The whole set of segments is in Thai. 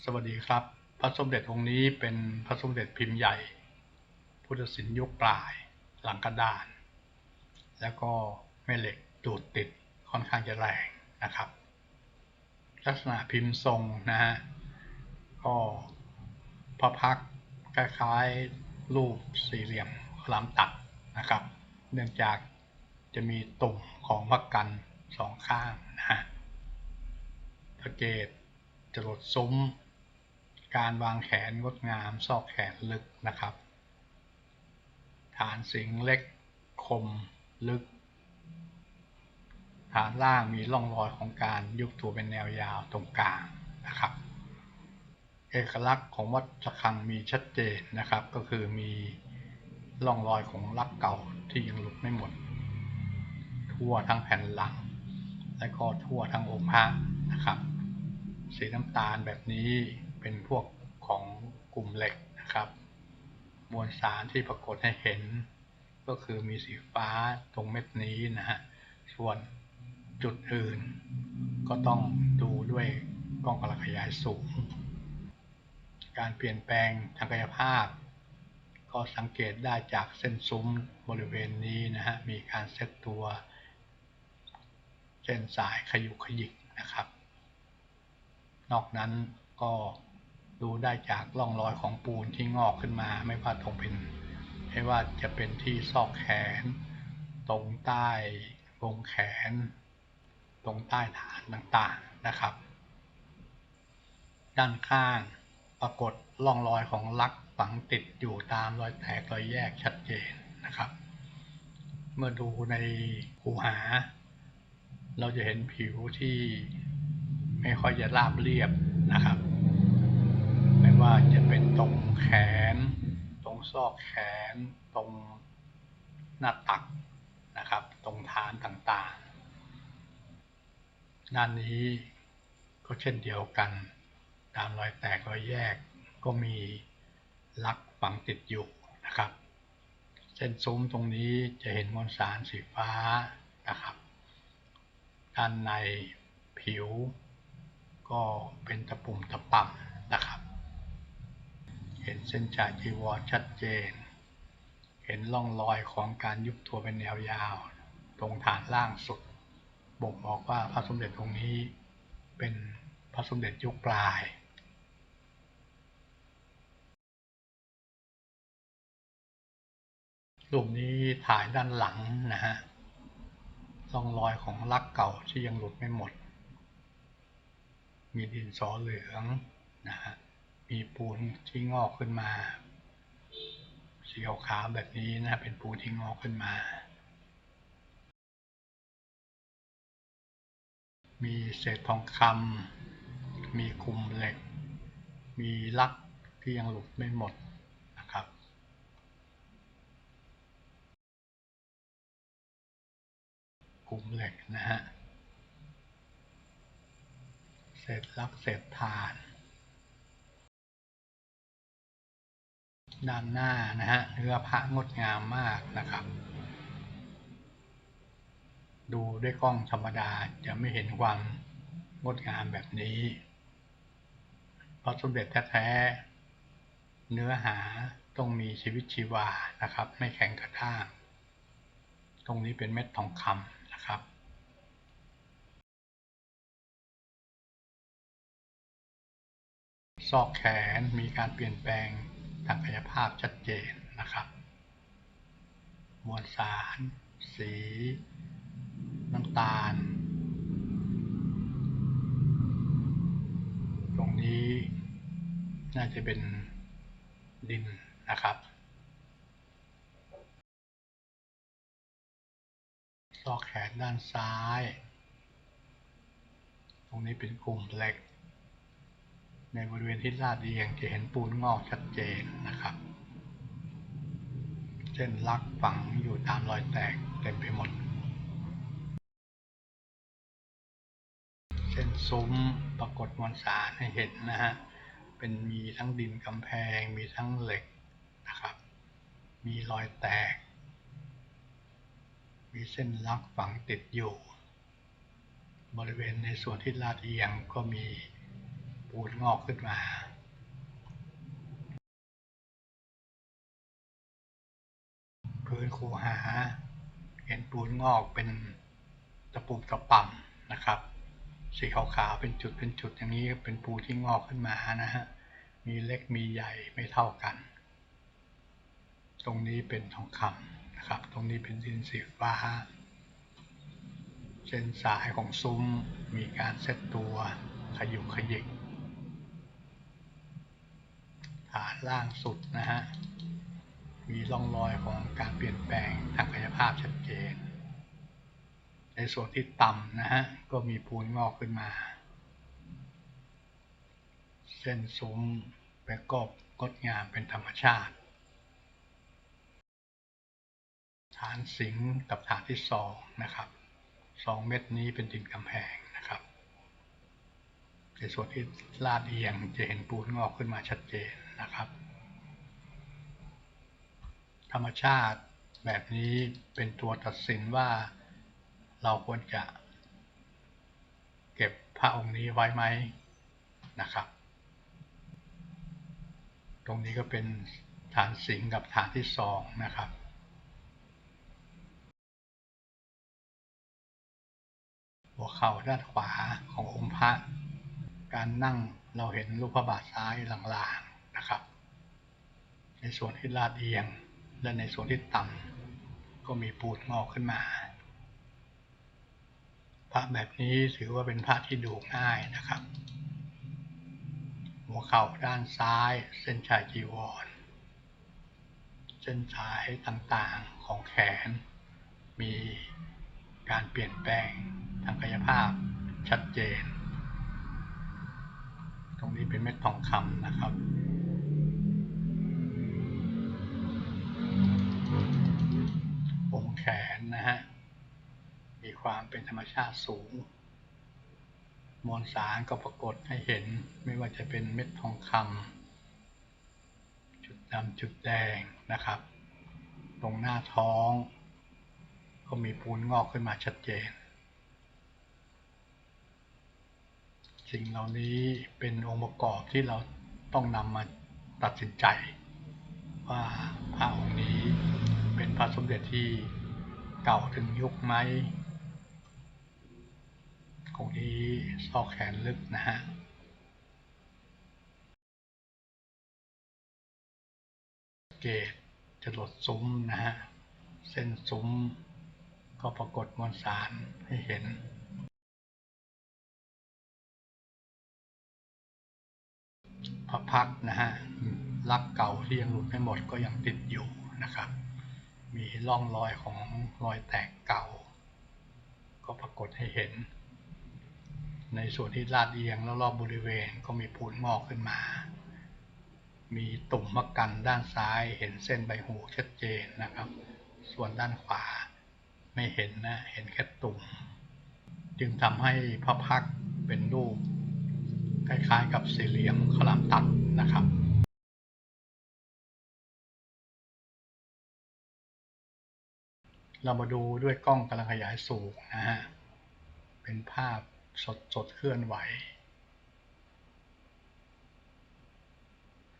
สวัสดีครับ พระสมเด็จองค์นี้เป็นพระสมเด็จพิมพ์ใหญ่ พุทธศิลป์ยุคปลาย หลังกระดาน แล้วก็แม่เหล็กดูดติดค่อนข้างจะแรงนะครับ ลักษณะพิมพ์ทรงนะฮะก็พระพักคล้ายๆรูปสี่เหลี่ยมคลามตัดนะครับ เนื่องจากจะมีตุ่มของพระกันสองข้างนะฮะพระเกตจรดซุ้ม การวางแขนงดงามซอกแขนลึกนะครับ ฐานสิงเล็กคมลึก ฐานล่างมีร่องรอยของการยุบตัวเป็นแนวยาวตรงกลางนะครับ เอกลักษณ์ของวัดสะคังมีชัดเจนนะครับ ก็คือมีร่องรอยของลักเก่าที่ยังหลุดไม่หมด ทั่วทั้งแผ่นหลัง และก็ทั่วทั้งองค์พระนะครับ สีน้ำตาลแบบนี้ เป็นพวกของกลุ่มเหล็กนะครับ มวลสารที่ปรากฏให้เห็น ก็คือมีสีฟ้าตรงเม็ดนี้นะฮะ ส่วนจุดอื่น ก็ต้องดูด้วยกล้องกระขยายสูง การเปลี่ยนแปลงทางกายภาพ ก็สังเกตได้จากเส้นซุ้มบริเวณนี้นะฮะ มีการเซตตัวเส้นสายขยุกขยิกนะครับ นอกนั้นก็ ดูได้จากร่องรอยของปูนที่งอกขึ้นมา ไม่ว่าตรงเป็นไม่ว่าจะเป็นที่ซอกแขน ตรงใต้วงแขน ตรงใต้ฐานต่างๆนะครับ ด้านข้างปรากฏร่องรอยของลักฝังติดอยู่ตามรอยแตกรอยแยกชัดเจนนะครับ เมื่อดูในหูหา เราจะเห็นผิวที่ไม่ค่อยจะราบเรียบนะครับ ว่าจะเป็นตรงแขน ตรงซอกแขน ตรงหน้าตักนะครับ ตรงฐานต่างๆ ด้านนี้ก็เช่นเดียวกัน ตามรอยแตกรอยแยกก็มีลักฝังติดอยู่นะครับ เส้นซุ้มตรงนี้จะเห็นมวลสารสีฟ้านะครับ ด้านในผิวก็เป็นตะปุ่มตะป่ำ เห็นเส้นจ่ายจีวรชัดเจน เห็นร่องรอยของการยุบตัวเป็นแนวยาว ตรงฐานล่างสุด บ่งบอกว่าพระสมเด็จองค์นี้ เป็นพระสมเด็จยุคปลายรูปนี้ถ่ายด้านหลังนะฮะร่องรอยของลักเก่าที่ยังหลุดไม่หมด มีดินสอเหลืองนะฮะ มีปูนที่งอกขึ้นมาสีขาวแบบนี้นะเป็นปูนที่งอกขึ้นมา มีเศษทองคำมีคุมเหล็ก มีลักที่ยังหลุดไม่หมดนะครับกลุ่มเหล็กนะฮะเศษลักเศษฐาน ด้านหน้านะฮะเนื้อพระงดงามมากนะครับ ดูด้วยกล้องธรรมดาจะไม่เห็นความงดงามแบบนี้เพราะสมเด็จแท้ๆเนื้อหาต้องมีชีวิตชีวานะครับ ไม่แข็งกระด้างตรงนี้เป็นเม็ดทองคำนะครับซอกแขนมีการเปลี่ยนแปลง ทางกายภาพชัดเจนนะครับ มวลสาร สี น้ำตาล ตรงนี้น่าจะเป็นดินนะครับซอกแขนด้านซ้าย ตรงนี้เป็นกลุ่มเหล็ก ในบริเวณที่ลาดเรียงจะเห็นปูนงอกชัดเจนนะครับเส้นลักฝังอยู่ตามรอยแตกเต็มไปหมดเส้นซุ้มปรากฏมวลสารให้เห็นนะฮะ เป็นมีทั้งดินกำแพง มีทั้งเหล็กนะครับ มีรอยแตก มีเส้นลักฝังติดอยู่ บริเวณในส่วนที่ลาดเอียงก็มี ปูนงอกขึ้นมาพื้นคูหา เห็นปูนงอกเป็นตะปุ่มตะป่ำนะครับ สีขาวๆเป็นจุดเป็นจุดอย่างนี้เป็นปูที่งอกขึ้นมานะฮะมีเล็กมีใหญ่ไม่เท่ากัน ตรงนี้เป็นทองคำนะครับ ตรงนี้เป็นดินสีฟ้าเส้นสายของซุ้มมีการเซตตัวขยุกขยิก ล่างสุดนะฮะ มีร่องรอยของการเปลี่ยนแปลงทางกายภาพชัดเจน ในส่วนที่ต่ำนะฮะ ก็มีปูนงอกขึ้นมา เส้นซุ้มป็นกบงดงามเป็นธรรมชาติ ฐานสิงกับฐานที่สองนะครับสองเม็ดนี้เป็นดินกำแพงนะครับในส่วนที่ลาดเอียงจะเห็นปูนงอกขึ้นมาชัดเจน นะครับ ธรรมชาติแบบนี้เป็นตัวตัดสินว่าเราควรจะเก็บพระองค์นี้ไว้ไหมนะครับ ตรงนี้ก็เป็นฐานสิงกับฐานที่สองนะครับหัวเข่าด้านขวาขององค์พระ การนั่งเราเห็นรูปพระบาทซ้ายหลางๆ นะครับ ในส่วนที่ลาดเอียง และในส่วนที่ต่ำก็มีปูดงอกขึ้นมาพระแบบนี้ถือว่าเป็นพระที่ดูง่ายนะครับ หัวเข่าด้านซ้าย เส้นชายจีวร เส้นสายต่างๆของแขน มีการเปลี่ยนแปลงทางกายภาพชัดเจน ตรงนี้เป็นเม็ดทองคำนะครับ องแขนนะฮะ มีความเป็นธรรมชาติสูง มวลสารก็ปรากฏให้เห็นไม่ว่าจะเป็นเม็ดทองคำจุดดำจุดแดงนะครับ ตรงหน้าท้อง ก็มีปูนงอกขึ้นมาชัดเจน สิ่งเหล่านี้เป็นองค์ประกอบที่เราต้องนำมาตัดสินใจว่าพระองค์นี้ พระสมเด็จที่เก่าถึงยุคไหมองค์นี้ซอกแขนลึกนะฮะเกตจะหลดซุ้มนะฮะ เส้นซุ้มก็ปรากฏมวลสารให้เห็น พระพักนะฮะลักเก่าที่ยังหลุดไม่หมดก็ยังติดอยู่นะครับ มีร่องรอยของรอยแตกเก่า ก็ปรากฏให้เห็น ในส่วนที่ลาดเอียงแล้วรอบบริเวณก็มีปูนงอกขึ้นมา มีตุ่มมะกันด้านซ้ายเห็นเส้นใบหูชัดเจนนะครับ ส่วนด้านขวาไม่เห็นนะเห็นแค่ตุ่ม จึงทำให้พระพักเป็นรูปคล้ายๆกับสี่เหลี่ยมขลามตัดนะครับ เรามาดูด้วยกล้องกำลังขยายสูงนะฮะ เป็นภาพสดสดๆเคลื่อนไหว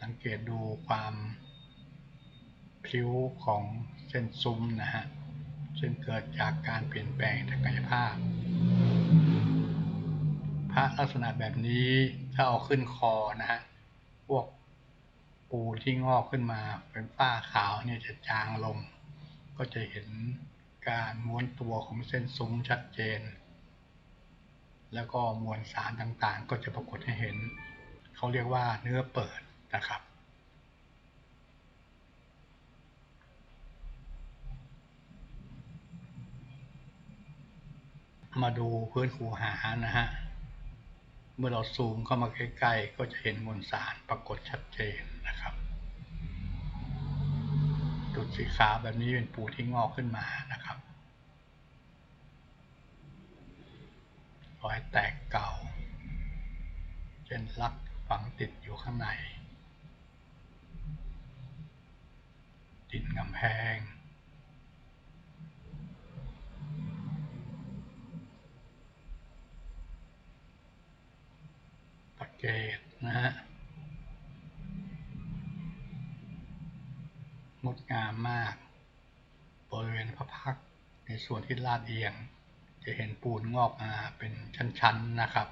สังเกตดูความพลิ้วของเส้นซุ้มนะฮะ ซึ่งเกิดจากการเปลี่ยนแปลงทางกายภาพ พระลักษณะแบบนี้ถ้าเอาขึ้นคอนะฮะ พวกปูที่งอกขึ้นมาเป็นฝ้าขาวเนี่ยจะจางลง ก็จะเห็นการม้วนตัวของเส้นซุ้มชัดเจน แล้วก็มวลสารต่างๆ ก็จะปรากฏให้เห็น เขาเรียกว่าเนื้อเปิดนะครับมาดูพื้นคูหานะฮะ เมื่อเราซูมเข้ามาใกล้ๆ ก็จะเห็นมวลสารปรากฏชัดเจนนะครับ จุดสีขาวแบบนี้เป็นปูที่งอกขึ้นมานะครับรอยแตกเก่าเช่นลักฝังติดอยู่ข้างในดินกำแพงตะเกตนะฮะ งดงามมาก บริเวณพระพักในส่วนที่ลาดเอียง จะเห็นปูนงอกมาเป็นชั้นๆนะครับ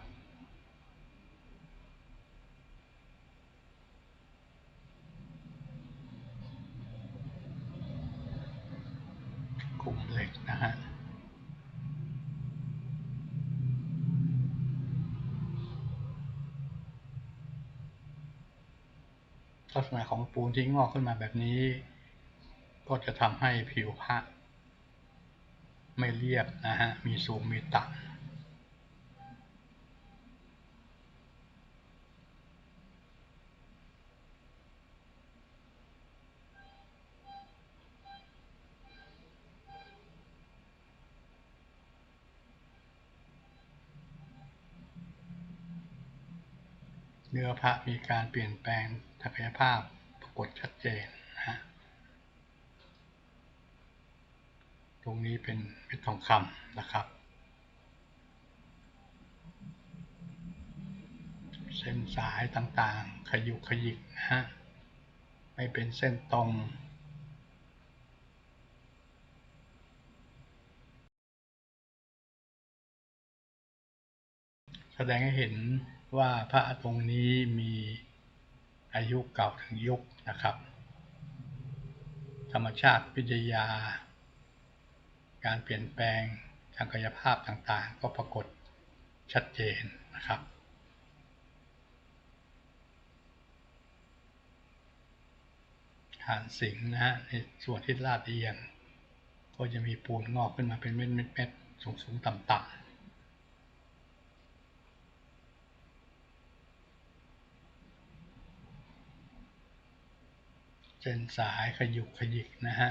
กลุ่มเหล็กนะฮะลักษณะของปูนที่งอกขึ้นมาแบบนี้ ก็จะทำให้ผิวพระไม่เรียบนะฮะ มีสูงมีต่ำเนื้อพระมีการเปลี่ยนแปลงศักยภาพปรากฏชัดเจนนะฮะ ตรงนี้เป็นเม็ดทองคำนะครับ เส้นสายต่างๆ ขยุกขยิกนะฮะ ไม่เป็นเส้นตรงแสดงให้เห็นว่าพระตรงนี้มีอายุเก่าถึงยุคนะครับ ธรรมชาติวิทยา การเปลี่ยนแปลงทางกายภาพต่างๆ ก็ปรากฏชัดเจนนะครับ ฐานสิงห์นะฮะในส่วนที่ลาดเอียง ก็จะมีปูนงอกขึ้นมาเป็นเม็ดๆสูงๆต่ำๆเส้นสายขยุกขยิกนะฮะ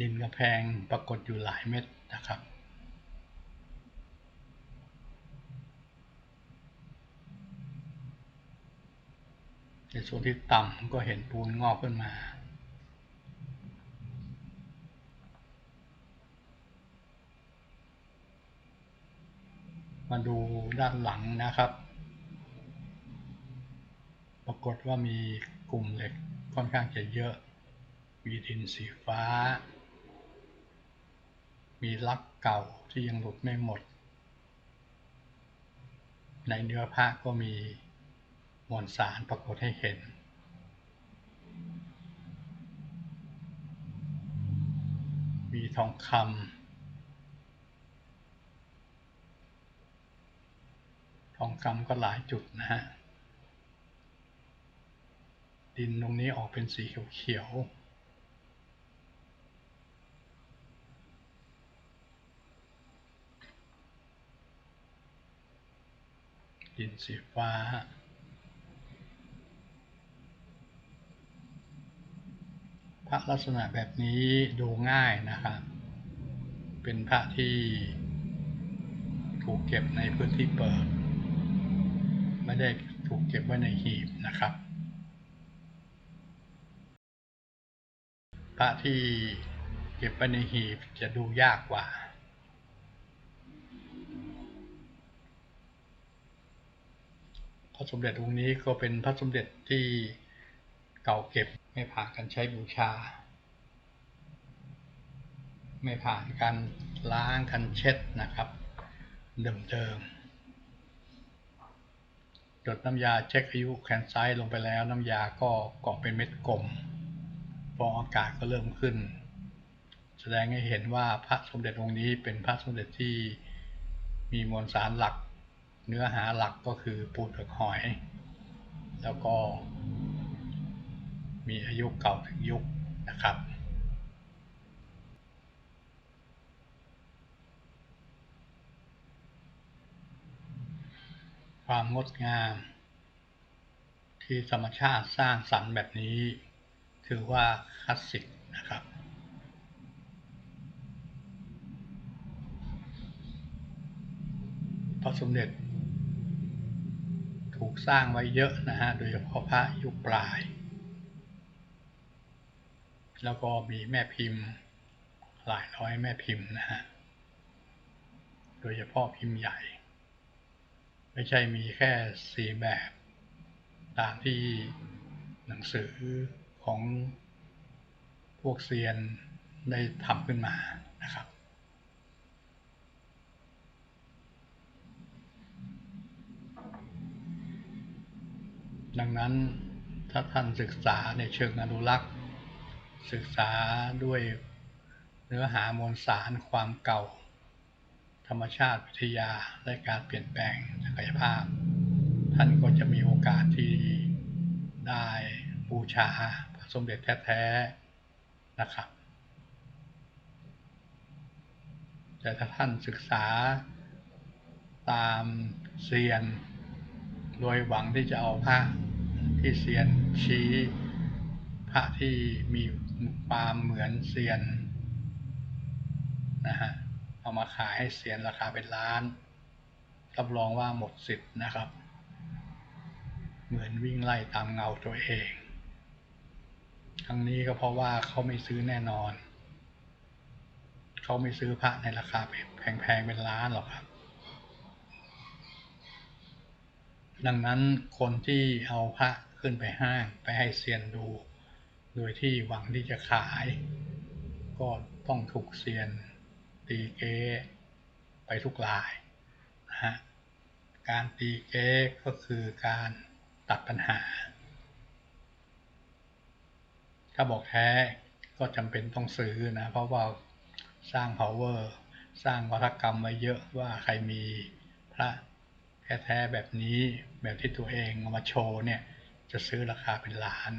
ดินกระแพงปรากฏอยู่หลายเม็ดนะครับ ในส่วนที่ต่ำก็เห็นปูนงอกขึ้นมามาดูด้านหลังนะครับ ปรากฏว่ามีกลุ่มเหล็กค่อนข้างจะเยอะ มีดินสีฟ้า มีลักเก่าที่ยังหลุดไม่หมด ในเนื้อผ้าก็มีมวลสารปรากฏให้เห็น มีทองคำทองคำก็หลายจุดนะฮะ ดินตรงนี้ออกเป็นสีเขียวๆ ดินสีฟ้า พระลักษณะแบบนี้ดูง่ายนะครับ เป็นพระที่ถูกเก็บในพื้นที่เปิด ไม่ได้ถูกเก็บไว้ในหีบนะครับ พระที่เก็บไว้ในหีบจะดูยากกว่า พระสมเด็จองค์นี้ก็เป็นพระสมเด็จที่เก่าเก็บไม่ผ่านการใช้บูชา ไม่ผ่านการล้างการเช็ดนะครับ เดิมๆจดน้ำยาเช็คอายุแคนไซต์ลงไปแล้วน้ำยาก็เกาะเป็นเม็ดกลมฟองอากาศก็เริ่มขึ้น แสดงให้เห็นว่าพระสมเด็จองค์นี้เป็นพระสมเด็จที่มีมวลสารหลัก เนื้อหาหลักก็คือปูนเปลือกหอย แล้วก็ มีอายุเก่าถึงยุคนะครับความงดงาม ที่ธรรมชาติสร้างสรรค์แบบนี้ ถือว่าคลาสสิกนะครับ พระสมเด็จ ถูกสร้างไว้เยอะนะฮะ โดยเฉพาะพระยุคปลาย แล้วก็มีแม่พิมพ์หลายร้อยแม่พิมพ์นะฮะ โดยเฉพาะพิมพ์ใหญ่ ไม่ใช่มีแค่สีแบบ ตามที่หนังสือของพวกเซียนได้ทำขึ้นมานะครับ ดังนั้นถ้าท่านศึกษาในเชิงอนุรักษ์ ศึกษาด้วยเนื้อหามวลสารความเก่า ธรรมชาติวิทยาและการเปลี่ยนแปลงศักยภาพ ท่านก็จะมีโอกาสที่ได้บูชาพระสมเด็จแท้ๆนะครับ แต่ถ้าท่านศึกษาตามเซียน โดยหวังที่จะเอาพระที่เซียนชี้พระที่มีความเหมือนเซียนนะฮะเอามาขายให้เซียนราคาเป็นล้านรับรองว่าหมดสิทธิ์นะครับ เหมือนวิ่งไล่ตามเงาตัวเองทั้งนี้ก็เพราะว่าเขาไม่ซื้อแน่นอน เขาไม่ซื้อพระในราคาแพงๆเป็นล้านหรอกครับ ดังนั้นคนที่เอาพระขึ้นไปห้างไปให้เซียนดู โดยที่หวังที่จะขาย ก็ต้องถูกเซียนตีเก๊ไปทุกรายนะฮะการตีเก๊ก็คือการตัดปัญหา ถ้าบอกแท้ก็จำเป็นต้องซื้อนะ เพราะว่าสร้าง power สร้างวัฒกรรมไว้เยอะว่าใครมีพระ แท้ๆแบบนี้แบบที่ตัวเองเอามาโชว์เนี่ยจะซื้อราคาเป็นล้าน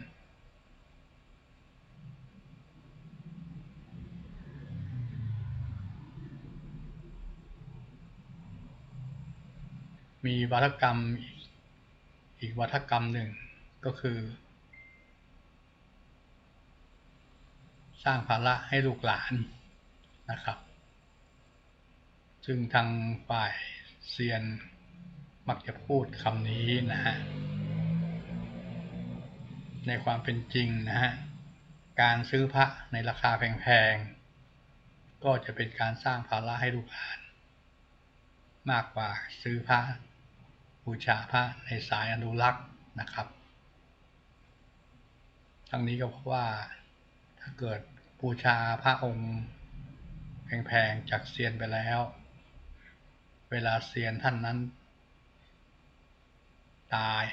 มีวัฒกรรมอีกวัฒกรรมหนึ่งก็คือ สร้างภาระให้ลูกหลานนะครับ ซึ่งทางฝ่ายเซียน มักจะพูดคำนี้นะฮะ ในความเป็นจริงนะฮะ การซื้อพระในราคาแพงๆ ก็จะเป็นการสร้างภาระให้ลูกหลาน มากกว่าซื้อพระบูชาพระในสายอนุรักษ์นะครับทั้งนี้ก็เพราะว่าถ้าเกิดบูชาพระองค์แพงๆจากเซียนไปแล้ว เวลาเซียนท่านนั้น ตาย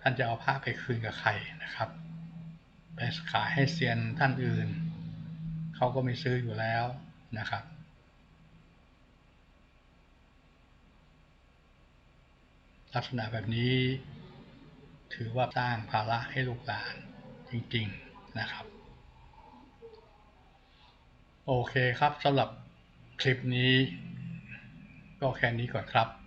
ท่านจะเอาพระไปคืนกับใครนะครับ ไปขายให้เซียนท่านอื่น เขาก็ไม่ซื้ออยู่แล้วนะครับ ลักษณะแบบนี้ถือว่าสร้างภาระให้ลูกหลานจริงๆนะครับ โอเคครับสำหรับคลิปนี้ก็แค่นี้ก่อนครับ